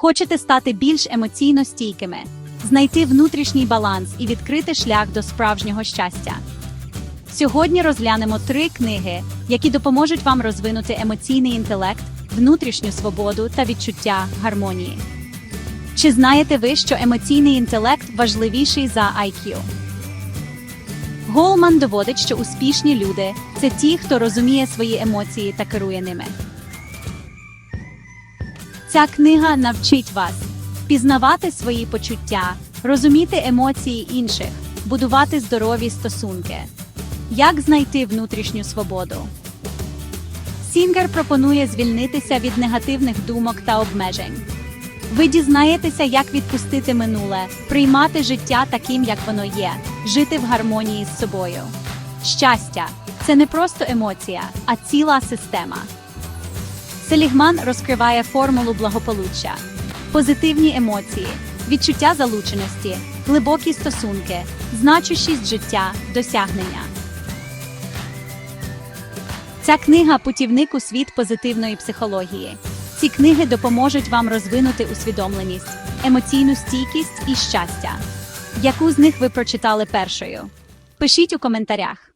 Хочете стати більш емоційно стійкими, знайти внутрішній баланс і відкрити шлях до справжнього щастя. Сьогодні розглянемо три книги, які допоможуть вам розвинути емоційний інтелект, внутрішню свободу та відчуття гармонії. Чи знаєте ви, що емоційний інтелект важливіший за IQ? Голман доводить, що успішні люди це ті, хто розуміє свої емоції та керує ними. Ця книга навчить вас пізнавати свої почуття, розуміти емоції інших, будувати здорові стосунки. Як знайти внутрішню свободу? Сінгер пропонує звільнитися від негативних думок та обмежень. Ви дізнаєтеся, як відпустити минуле, приймати життя таким, як воно є, жити в гармонії з собою. Щастя це не просто емоція, а ціла система. Селігман розкриває формулу благополуччя, позитивні емоції, відчуття залученості, глибокі стосунки, значущість життя, досягнення. Ця книга путівник у світ позитивної психології. Ці книги допоможуть вам розвинути усвідомленість, емоційну стійкість і щастя. Яку з них ви прочитали першою? Пишіть у коментарях.